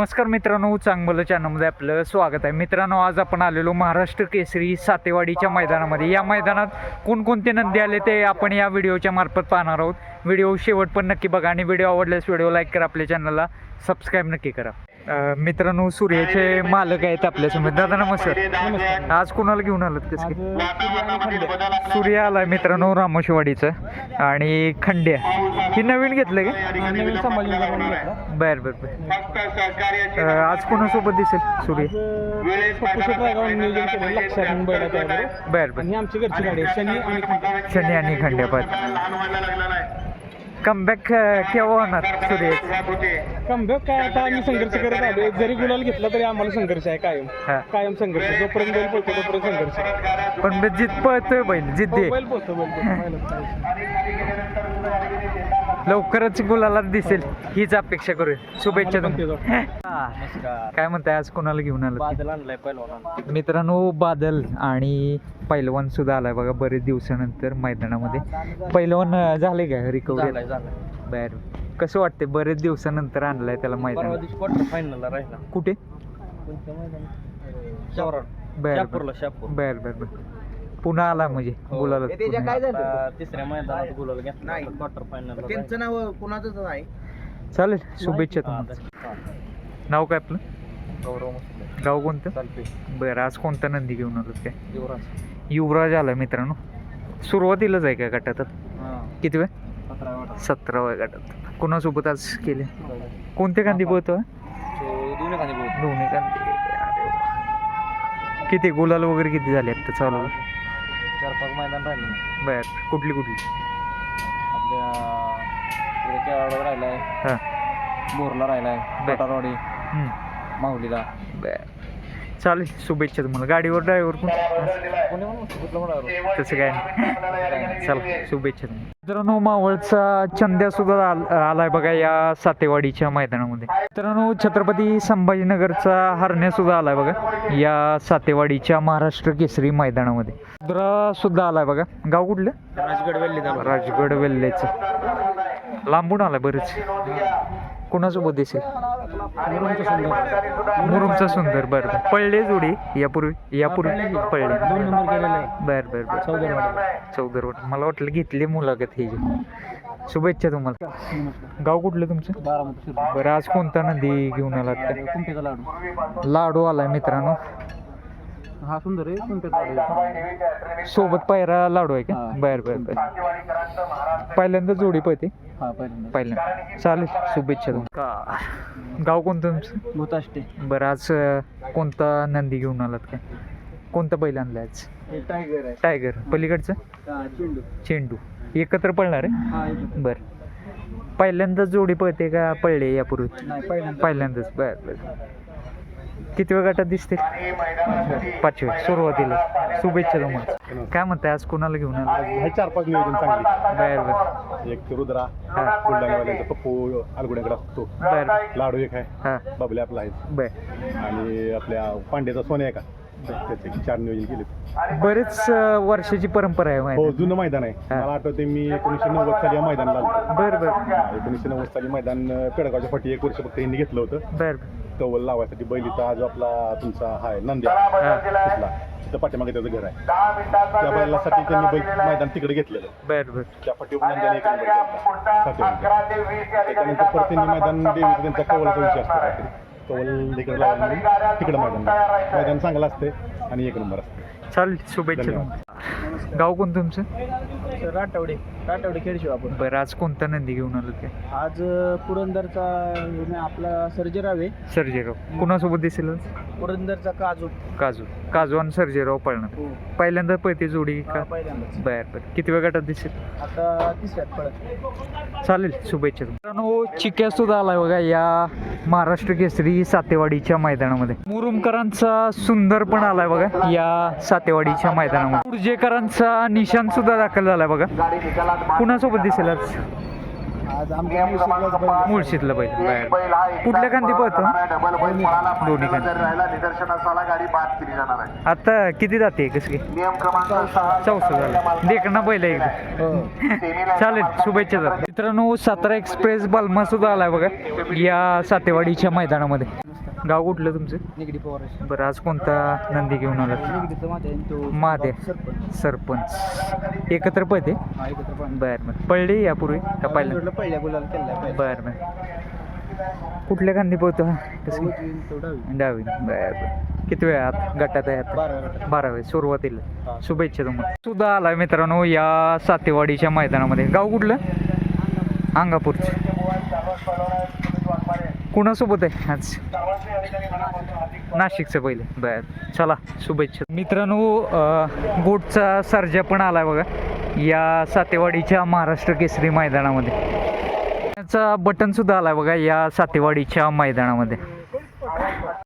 नमस्कार मित्रांनो चांगलं चॅनलमध्ये आपलं स्वागत आहे. मित्रांनो आज आपण आलेलो महाराष्ट्र केसरी सातेवाडीच्या मैदानामध्ये. या मैदानात कोणकोणते नंदी आले ते आपण या व्हिडिओच्या मार्फत पाहणार आहोत. व्हिडिओ शेवट पण नक्की बघा आणि व्हिडिओ आवडल्यास व्हिडिओ लाईक करा आपल्या चॅनलला सबस्क्राईब नक्की करा. मित्रांनो सूर्याचे मालक आहेत आपल्यासमोर दादा नमस्कार. आज कोणाला घेऊन आलात कसं? सूर्य आलाय मित्रांनो रामोशीवाडीचं आणि खंड्या. ही नवीन घेतलं का? बर बर बर. आज कोणासोबत दिसेल सूर्य? बर बर. ही आमची आहे. शनी आणि खांडे. शनी आणि खंड्यापात कमबॅक केव्हा होणार सूर्य कमबॅक काय आता आम्ही संघर्ष करत आलो. जरी गुलाल घेतला तरी आम्हाला संघर्ष आहे कायम. हा. कायम संघर्ष. जोपर्यंत बैल पोहतो तोपर्यंत संघर्ष. पण जित पळतोय बैल जिद्दी आहे. बैल पोहतो बैल पोहतो. लवकरच गुलाला दिसेल. हीच अपेक्षा करूया. शुभेच्छा आम्हाला पण काय म्हणताय आज कोणाला घेऊन आलं बादल आणलाय पहिलवान मित्रांनो बादल आणि पैलवान सुद्धा आलाय बघा बरेच दिवसानंतर मैदानामध्ये. पैलवान अं, झाले का रिकव्हरी बर. कसं वाटते बरेच दिवसानंतर आणलाय त्याला मैदान. दिवशी क्वार्टर फायनलला राहिला. कुठे? बर बर. बर बर पुन्हा आला म्हणजे बोलायला आता तिसऱ्या मैदानात गुलाल घेतला. क्वार्टर फायनल त्यांचं नाव कुणाचंच आहे चालेल शुभेच्छा तुम्हाला. नाव काय आपलं? गौरव गाव कोणतं? चालते बरं आज कोणता नंदी घेऊन आलो काय? युवराज आला मित्रांनो. सुरुवातीलाच आहे का गटात? किती वेळ? सतराव्या गटात. कोणासोबत आज केले? कोणते कांदी पोहतो दोन्ही बोलतो दोन्ही कांदी. किती? गुलाल वगैरे किती झाले आता चालू? चार पाच मैदान राहिले. बर. कुठली कुठली? आपल्या इकडे केवाडा राहिलाय. हां. बोरला. बटारवाडी हम्म. माहुलीला बर. चालेल शुभेच्छा तुम्हाला. गाडीवर ड्रायव्हर पण. तसं काय नाही. चला शुभेच्छा तुम्हाला. मित्रांनो मावळचा चंद्या सुद्धा आल- आलाय बघा या सातेवाडीच्या मैदानामध्ये. मित्रांनो छत्रपती संभाजीनगरचा हरण्या सुद्धा आलाय बघा या सातेवाडीच्या महाराष्ट्र केसरी मैदानामध्ये. सुद्धा आलाय बघा. गाव कुठलं? राजगड वेल्ली राजगड वेल्लेचं. लांबून आलाय बरेच. कोणासोबत दिसेल? मुरुमचा सुंदर. बरं बरं. पळले जोडी यापूर्वी यापूर्वी पळले बर बर बर चौदरवाडी चौदरवट मला वाटलं घेतली मुलाखत ही शुभेच्छा तुम्हाला. गाव कुठलं तुमचं? बरं आज कोणता नदी घेऊन आलात कुंपेचा लाडू. लाडू आलाय मित्रांनो. हा सुंदर आहे सोबत पायरा लाडू आहे का. बर बर बर. पहिल्यांदा जोडी पळते? हा पहिल्यांदा. पहिल्यांदा. चालेल शुभेच्छा तुम्हाला. गाव कोणतं तुमचं? भूताष्टे बरं आज अं, कोणता नंदी घेऊन आलात काय? कोणता पहिला आणलाय आज? हे टायगर आहे. टायगर पलीकडचं? हा चेंडू. चेंडू. एकत्र पळणार आहे? हा. बर. पहिल्यांदाच जोडी पळते का पळले यापूर्वी? नाही पहिल्यांदा पहिल्यांदाच. बर बर. किती वेळ गटात दिसते? पाचवे सुरुवातीला. शुभेच्छा तुम्हाला. काय म्हणताय आज कोणाला घेऊन आला? हे चार पाच नियोजन चांगली. बर बर. एक रुद्रा. बुलढाण्यावाल्यांचा पप्पू अलगुड्याकडे असतो. बर. लाडू एक आहे. हा. बबले आपला आहे. बर. आणि आपल्या पांड्याचा सोने आहे का? चार नियोजन केले बरेच वर्षाची परंपरा आहे हो जुनं मैदान आहे. मला आठवते मी एकोणीसशे नव्वद साली या मैदानाला आलो बर बर. एकोणीसशे नव्वद साली मैदान पेडगावच्या पाठी एक वर्ष फक्त यांनी घेतलं होतं. बर. कवल लावायसाठी बैलीचा आज आपला तुमचा हा आहे नंद्या. तिथला. तिथं पाठीमागे त्याचं घर आहे. त्या बैलासाठी त्यांनी बैल मैदान तिकडे घेतलेलं बर बर. त्या पाठीवर नंद्याने एक नंबर घेतला सातव्या त्याच्यानंतर परत त्यांनी मैदान देवीचा त्यांचा कवलाचा विषय असतो. कवल तिकडे म्हणून तिकडे मैदान लावलं. मैदान चांगलं असते आणि एक नंबर असते. चालेल शुभेच्छा गाव कोण तुमचं? राठवडे राठवडे खेळशिव आपण. बरं आज कोणता नंदी घेऊन आलो काय आज पुरंदरचा आपला सर्जेराव आहे. सर्जेराव. कुणासोबत दिसेल आज? पुरंदरचा काजू. काजू. काजू आणि सर्जेराव पळणार. हो. पहिल्यांदा पळते जोडी का? पहिल्यांदाच. बर बर. किती वेळ गटात दिसेल? आता तिसऱ्यात चालेल शुभेच्छा मित्रांनो चिक्या सुद्धा आलाय बघा या महाराष्ट्र केसरी सातेवाडीच्या मैदानामध्ये. मुरुमकरांचा सुंदर पण आलाय बघा या सातेवाडीच्या मैदानामध्ये. उर्जेकरांचा निशान सुद्धा दाखल झालाय बघा. कुणासोबत दिसेल आज? आज आमच्या मुळशीतलाच बैल मुळशीतलं बैल. बर. कुठल्या खांदी पळतो? दोन्ही खांदी. आता किती जाते कसं काय नियम क्रमांक सहा चौसा झालं. देखणं बैल आहे एकदम चालेल शुभेच्छा मित्रांनो सातारा एक्सप्रेस बलमा सुद्धा आलाय बघा. या सातेवाडीच्या मैदानामध्ये. गाव कुठलं तुमचं? निगडी पवार बरं आज कोणता नंदी घेऊन आला निगडीचं माझ्या तो महादेव सरपंच. सरपंच. एकत्र पळते हा एकत्र पण बरं बरं पडली यापूर्वी का पाहिलं? पहिल्या गुलाल केला बरं बरं. कुठल्या खांदी पोहतो? हा कसं डावी बरं बरं. किती वेळ आत गटात आहे आता? बारा बारावे सुरुवातीला. शुभेच्छा तुम्हाला. सुद्धा आलाय मित्रांनो या सातेवाडीच्या मैदानामध्ये. गाव कुठलं? अंगापूरचं. कुणासोबत आहे आज? नाशिकचं पहिले. बर. चला शुभेच्छा. मित्रांनो बोटचा गोटचा सर्जा पण आलाय बघा. या सातेवाडीच्या महाराष्ट्र केसरी मैदानामध्ये. त्याचा बटन सुद्धा आलाय बघा या सातेवाडीच्या मैदानामध्ये.